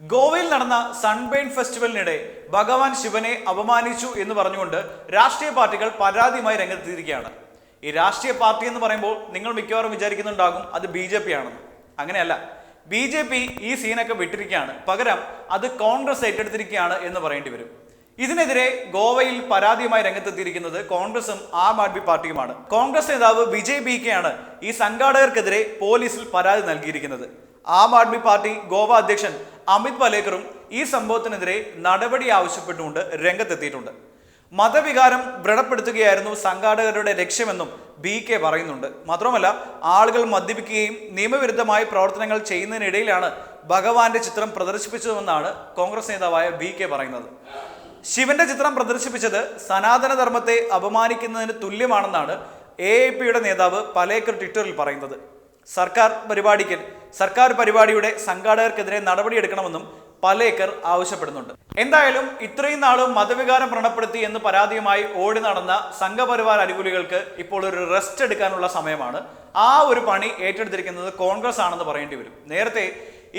ഗോവയിൽ നടന്ന സൺബെയിൻ ഫെസ്റ്റിവലിനിടെ ഭഗവാൻ ശിവനെ അപമാനിച്ചു എന്ന് പറഞ്ഞുകൊണ്ട് രാഷ്ട്രീയ പാർട്ടികൾ പരാതിയുമായി രംഗത്തെത്തിയിരിക്കുകയാണ്. ഈ രാഷ്ട്രീയ പാർട്ടി എന്ന് പറയുമ്പോൾ നിങ്ങൾ മിക്കവാറും വിചാരിക്കുന്നുണ്ടാകും അത് ബി ജെ പി ആണെന്ന്. അങ്ങനെയല്ല. ബി ജെ പി ഈ സീനൊക്കെ വിട്ടിരിക്കുകയാണ്. പകരം അത് കോൺഗ്രസ് ഏറ്റെടുത്തിരിക്കുകയാണ് എന്ന് പറയേണ്ടി വരും. ഇതിനെതിരെ ഗോവയിൽ പരാതിയുമായി രംഗത്തെത്തിയിരിക്കുന്നത് കോൺഗ്രസും ആം ആദ്മി പാർട്ടിയുമാണ്. കോൺഗ്രസ് നേതാവ് വിജയ് ബി കെയാണ് ഈ സംഘാടകർക്കെതിരെ പോലീസിൽ പരാതി നൽകിയിരിക്കുന്നത്. ആം ആദ്മി പാർട്ടി ഗോവ അധ്യക്ഷൻ അമിത് പലേക്കറും ഈ സംഭവത്തിനെതിരെ നടപടി ആവശ്യപ്പെട്ടുകൊണ്ട് രംഗത്തെത്തിയിട്ടുണ്ട്. മതവികാരം വ്രണപ്പെടുത്തുകയായിരുന്നു സംഘാടകരുടെ ലക്ഷ്യമെന്നും ബി കെ പറയുന്നുണ്ട്. മാത്രമല്ല ആളുകൾ മദ്യപിക്കുകയും നിയമവിരുദ്ധമായ പ്രവർത്തനങ്ങൾ ചെയ്യുന്നതിനിടയിലാണ് ഭഗവാന്റെ ചിത്രം പ്രദർശിപ്പിച്ചതെന്നാണ് കോൺഗ്രസ് നേതാവായ ബി കെ പറയുന്നത്. ശിവന്റെ ചിത്രം പ്രദർശിപ്പിച്ചത് സനാതനധർമ്മത്തെ അപമാനിക്കുന്നതിന് തുല്യമാണെന്നാണ് എ എ പിയുടെ നേതാവ് പലേക്കർ ട്വിറ്ററിൽ പറയുന്നത്. സർക്കാർ പരിപാടിക്ക് സർക്കാർ പരിപാടിയുടെ സംഘാടകർക്കെതിരെ നടപടിയെടുക്കണമെന്നും പലേക്കർ ആവശ്യപ്പെടുന്നുണ്ട്. എന്തായാലും ഇത്രയും നാളും മതവികാരം വ്രണപ്പെടുത്തി എന്ന് പരാതിയുമായി ഓടി നടന്ന സംഘപരിവാർ അനുകൂലികൾക്ക് ഇപ്പോൾ ഒരു റെസ്റ്റ് എടുക്കാനുള്ള സമയമാണ്. ആ ഒരു പണി ഏറ്റെടുത്തിരിക്കുന്നത് കോൺഗ്രസ് ആണെന്ന് പറയേണ്ടി വരും. നേരത്തെ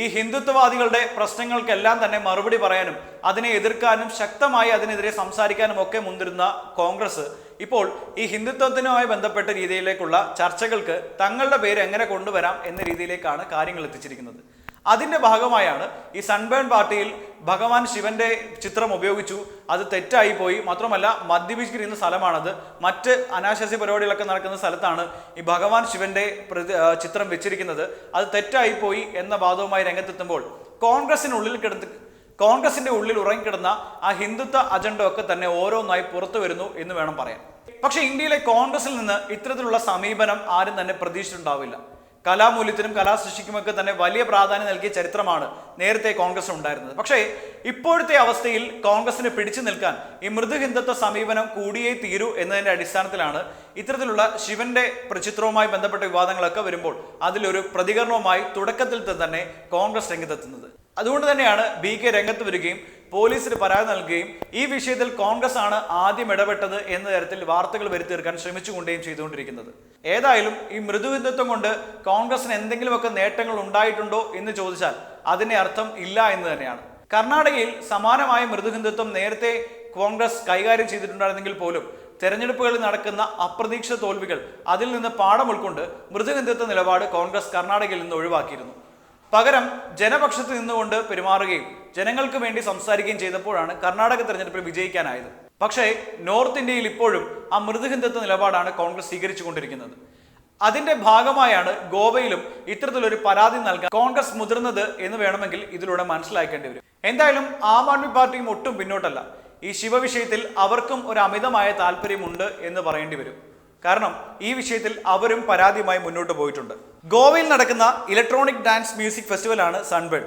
ഈ ഹിന്ദുത്വവാദികളുടെ പ്രശ്നങ്ങൾക്കെല്ലാം തന്നെ മറുപടി പറയാനും അതിനെ എതിർക്കാനും ശക്തമായി അതിനെതിരെ സംസാരിക്കാനും ഒക്കെ മുന്തിരുന്ന കോൺഗ്രസ് ഇപ്പോൾ ഈ ഹിന്ദുത്വത്തിനുമായി ബന്ധപ്പെട്ട രീതിയിലേക്കുള്ള ചർച്ചകൾക്ക് തങ്ങളുടെ പേര് എങ്ങനെ കൊണ്ടുവരാം എന്ന രീതിയിലേക്കാണ് കാര്യങ്ങൾ എത്തിച്ചിരിക്കുന്നത്. അതിന്റെ ഭാഗമായാണ് ഈ സൺബേൺ പാർട്ടിയിൽ ഭഗവാൻ ശിവന്റെ ചിത്രം ഉപയോഗിച്ചു. അത് തെറ്റായി പോയി. മാത്രമല്ല മദ്യപിച്ചിരിക്കുന്ന സ്ഥലമാണത്. മറ്റ് അനാശാസ്യ പരിപാടികളൊക്കെ നടക്കുന്ന സ്ഥലത്താണ് ഈ ഭഗവാൻ ശിവന്റെ ചിത്രം വെച്ചിരിക്കുന്നത്. അത് തെറ്റായി പോയി എന്ന വാദവുമായി രംഗത്തെത്തുമ്പോൾ കോൺഗ്രസിനുള്ളിൽ കിടന്ന് കോൺഗ്രസിന്റെ ഉള്ളിൽ ഉറങ്ങിക്കിടന്ന ആ ഹിന്ദുത്വ അജണ്ട ഒക്കെ തന്നെ ഓരോന്നായി പുറത്തു വരുന്നു എന്ന് വേണം പറയാൻ. പക്ഷേ ഇന്ത്യയിലെ കോൺഗ്രസിൽ നിന്ന് ഇത്തരത്തിലുള്ള സമീപനം ആരും തന്നെ പ്രതീക്ഷിച്ചിട്ടുണ്ടാവില്ല. കലാമൂല്യത്തിനും കലാസൃഷ്ടിക്കുമൊക്കെ തന്നെ വലിയ പ്രാധാന്യം നൽകിയ ചരിത്രമാണ് നേരത്തെ കോൺഗ്രസ് ഉണ്ടായിരുന്നത്. പക്ഷേ ഇപ്പോഴത്തെ അവസ്ഥയിൽ കോൺഗ്രസിന് പിടിച്ചു നിൽക്കാൻ ഈ മൃദു ഹിന്ദുത്വ സമീപനം കൂടിയേ തീരൂ എന്നതിന്റെ അടിസ്ഥാനത്തിലാണ് ഇത്തരത്തിലുള്ള ശിവന്റെ പ്രചിത്രവുമായി ബന്ധപ്പെട്ട വിവാദങ്ങളൊക്കെ വരുമ്പോൾ അതിലൊരു പ്രതികരണവുമായി തുടക്കത്തിൽ തന്നെ കോൺഗ്രസ് രംഗത്തെത്തുന്നത്. അതുകൊണ്ട് തന്നെയാണ് ബി കെ രംഗത്ത് വരികയും പോലീസിന് പരാതി നൽകുകയും ഈ വിഷയത്തിൽ കോൺഗ്രസ് ആണ് ആദ്യം ഇടപെട്ടത് എന്ന തരത്തിൽ വാർത്തകൾ വരുത്തീർക്കാൻ ശ്രമിച്ചുകൊണ്ടേയും ചെയ്തുകൊണ്ടിരിക്കുന്നത്. ഏതായാലും ഈ മൃദുഹിന്ദുത്വം കൊണ്ട് കോൺഗ്രസിന് എന്തെങ്കിലുമൊക്കെ നേട്ടങ്ങൾ ഉണ്ടായിട്ടുണ്ടോ എന്ന് ചോദിച്ചാൽ അതിന്റെ അർത്ഥം ഇല്ല എന്ന് തന്നെയാണ്. കർണാടകയിൽ സമാനമായ മൃദുഹിന്ദുത്വം നേരത്തെ കോൺഗ്രസ് കൈകാര്യം ചെയ്തിട്ടുണ്ടായിരുന്നെങ്കിൽ പോലും തെരഞ്ഞെടുപ്പുകളിൽ നടക്കുന്ന അപ്രതീക്ഷിത തോൽവികൾ അതിൽ നിന്ന് പാഠം ഉൾക്കൊണ്ട് മൃദുഹിന്ദുത്വ നിലപാട് കോൺഗ്രസ് കർണാടകയിൽ നിന്ന് ഒഴിവാക്കിയിരുന്നു. പകരം ജനപക്ഷത്ത് നിന്നുകൊണ്ട് പെരുമാറുകയും ജനങ്ങൾക്ക് വേണ്ടി സംസാരിക്കുകയും ചെയ്തപ്പോഴാണ് കർണാടക തെരഞ്ഞെടുപ്പിൽ വിജയിക്കാനായത്. പക്ഷേ നോർത്ത് ഇന്ത്യയിൽ ഇപ്പോഴും ആ മൃദുഹിന്ദുത്വ നിലപാടാണ് കോൺഗ്രസ് സ്വീകരിച്ചുകൊണ്ടിരിക്കുന്നത്. അതിന്റെ ഭാഗമായാണ് ഗോവയിലും ഇത്തരത്തിലൊരു പരാതി നൽകാൻ കോൺഗ്രസ് മുതിർന്നത് എന്ന് വേണമെങ്കിൽ ഇതിലൂടെ മനസ്സിലാക്കേണ്ടി വരും. എന്തായാലും ആം ആദ്മി പാർട്ടിയും ഒട്ടും പിന്നോട്ടല്ല. ഈ ശിവവിഷയത്തിൽ അവർക്കും ഒരു അമിതമായ താല്പര്യമുണ്ട് എന്ന് പറയേണ്ടി വരും. കാരണം ഈ വിഷയത്തിൽ അവരും പരാതിയുമായി മുന്നോട്ട് പോയിട്ടുണ്ട്. ഗോവയിൽ നടക്കുന്ന ഇലക്ട്രോണിക് ഡാൻസ് മ്യൂസിക് ഫെസ്റ്റിവലാണ് സൺബേൺ.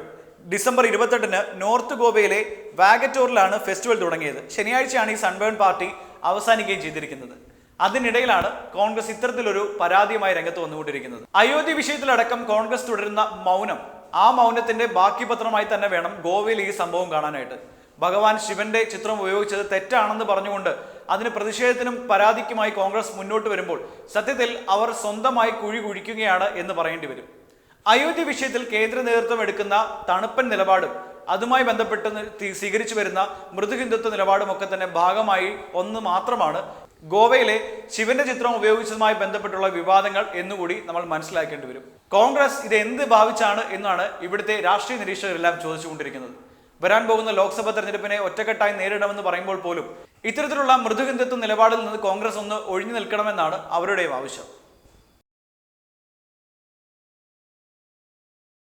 ഡിസംബർ ഇരുപത്തെട്ടിന് നോർത്ത് ഗോവയിലെ വാഗറ്റോറിലാണ് ഫെസ്റ്റിവൽ തുടങ്ങിയത്. ശനിയാഴ്ചയാണ് ഈ സൺബേൺ പാർട്ടി അവസാനിക്കുകയും ചെയ്തിരിക്കുന്നത്. അതിനിടയിലാണ് കോൺഗ്രസ് ഇത്തരത്തിലൊരു പരാതിയുമായി രംഗത്ത് വന്നുകൊണ്ടിരിക്കുന്നത്. അയോധ്യ വിഷയത്തിലടക്കം കോൺഗ്രസ് തുടരുന്ന മൗനം ആ മൗനത്തിന്റെ ബാക്കി പത്രമായി തന്നെ വേണം ഗോവയിൽ ഈ സംഭവം കാണാനായിട്ട്. ഭഗവാൻ ശിവന്റെ ചിത്രം ഉപയോഗിച്ചത് തെറ്റാണെന്ന് പറഞ്ഞുകൊണ്ട് അതിന് പ്രതിഷേധത്തിനും പരാതിക്കുമായി കോൺഗ്രസ് മുന്നോട്ട് വരുമ്പോൾ സത്യത്തിൽ അവർ സ്വന്തമായി കുഴി കുഴിക്കുകയാണ് എന്ന് പറയേണ്ടി വരും. അയോധ്യ വിഷയത്തിൽ കേന്ദ്ര നേതൃത്വം എടുക്കുന്ന തണുപ്പൻ നിലപാടും അതുമായി ബന്ധപ്പെട്ട് സ്വീകരിച്ചു വരുന്ന മൃദുഹിന്ദുത്വ നിലപാടും ഒക്കെ തന്നെ ഭാഗമായി ഒന്ന് മാത്രമാണ്. ഗോവയിലെ ശിവന്റെ ചിത്രം ഉപയോഗിച്ചതുമായി ബന്ധപ്പെട്ടുള്ള വിവാദങ്ങൾ എന്നുകൂടി നമ്മൾ മനസ്സിലാക്കേണ്ടി വരും. കോൺഗ്രസ് ഇത് എന്ത് ഭാവിച്ചാണ് എന്നാണ് ഇവിടുത്തെ രാഷ്ട്രീയ നിരീക്ഷകരെല്ലാം ചോദിച്ചുകൊണ്ടിരിക്കുന്നത്. വരാൻ പോകുന്ന ലോക്സഭാ തെരഞ്ഞെടുപ്പിനെ ഒറ്റക്കെട്ടായി നേരിടണമെന്ന് പറയുമ്പോൾ പോലും ഇത്തരത്തിലുള്ള മൃദുഹിന്ദുത്വ നിലപാടിൽ നിന്ന് കോൺഗ്രസ് ഒന്ന് ഒഴിഞ്ഞു നിൽക്കണമെന്നാണ് അവരുടെയും ആവശ്യം.